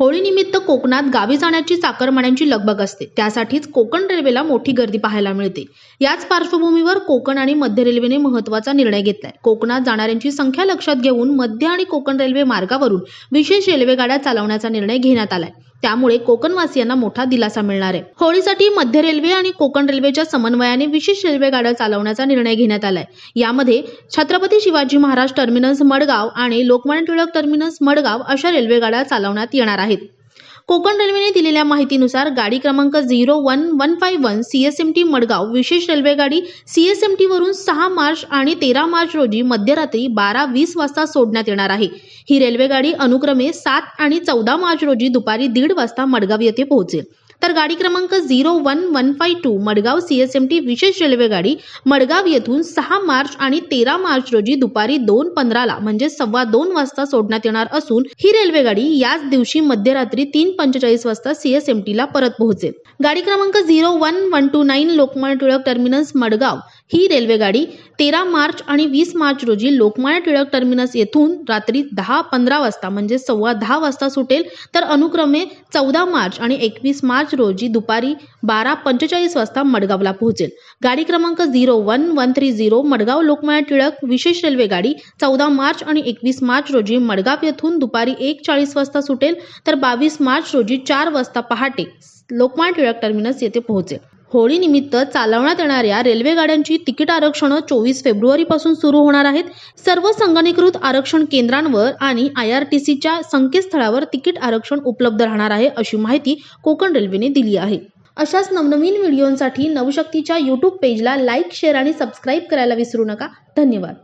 होळीनिमित्त कोकणात गावी जाण्याची चाकरमान्यांची लगबग असते. त्यासाठीच कोकण रेल्वेला मोठी गर्दी पाहायला मिळते. याच पार्श्वभूमीवर कोकण आणि मध्य रेल्वेने महत्त्वाचा निर्णय घेतलाय. कोकणात जाणाऱ्यांची संख्या लक्षात घेऊन मध्य आणि कोकण रेल्वे मार्गावरून विशेष रेल्वेगाड्या चालवण्याचा निर्णय घेण्यात आलाय. त्यामुळे कोकणवासियांना मोठा दिलासा मिळणार आहे. होळीसाठी मध्य रेल्वे आणि कोकण रेल्वेच्या समन्वयाने विशेष रेल्वेगाड्या चालवण्याचा निर्णय घेण्यात आलाय. यामध्ये छत्रपती शिवाजी महाराज टर्मिनस मडगाव आणि लोकमान्य टिळक टर्मिनस मडगाव अशा रेल्वेगाड्या चालवण्यात येणार आहेत. कोकण रेल्वेने दिलेल्या माहितीनुसार गाडी क्रमांक zero one one five one C S M T Madgaon विशेष रेल्वेगाडी सी एस एम टीवरून सहा मार्च आणि तेरा मार्च रोजी मध्यरात्री बारा वीस वाजता सोडण्यात येणार आहे. ही रेल्वेगाडी अनुक्रमे सात आणि चौदा मार्च रोजी दुपारी दीड वाजता मडगाव येथे पोहोचेल. तर गाडी क्रमांक zero one one five two Madgaon C S M T विशेष रेल्वेगाडी मडगाव येथून सहा मार्च आणि तेरा मार्च रोजी दुपारी दोन पंधराला म्हणजे सव्वा दोन वाजता सोडण्यात येणार असून ही रेल्वेगाडी याच दिवशी मध्यरात्री तीन पंचेचाळीस वाजता सी एस एम टीला परत पोहोचेल. गाडी क्रमांक zero one one two nine Lokmanya Tilak terminus Madgaon. ही रेल्वेगाडी तेरा मार्च आणि वीस मार्च रोजी लोकमान्य टिळक टर्मिनस येथून रात्री दहा पंधरा वाजता म्हणजे सव्वा दहा वाजता सुटेल. तर अनुक्रमे चौदा मार्च आणि एकवीस मार्च रोजी दुपारी बारा पंचेचाळीस वाजता मडगावला पोहोचेल. गाडी क्रमांक zero one one three zero Madgaon Lokmanya Tilak विशेष रेल्वेगाडी चौदा मार्च आणि एकवीस मार्च रोजी मडगाव येथून दुपारी एक चाळीस वाजता सुटेल. तर बावीस मार्च रोजी चार वाजता पहाटे लोकमान्य टिळक टर्मिनस येथे पोहोचेल. होळीनिमित्त चालवण्यात येणाऱ्या रेल्वेगाड्यांची तिकीट आरक्षणं चोवीस फेब्रुवारीपासून सुरू होणार आहेत. सर्व संगणीकृत आरक्षण केंद्रांवर आणि आय आर टी सीच्या संकेतस्थळावर तिकीट आरक्षण उपलब्ध राहणार आहे अशी माहिती कोकण रेल्वेने दिली आहे. अशाच नवनवीन व्हिडिओंसाठी नवशक्तीच्या यूट्यूब पेजला लाईक शेअर आणि सबस्क्राईब करायला विसरू नका. धन्यवाद.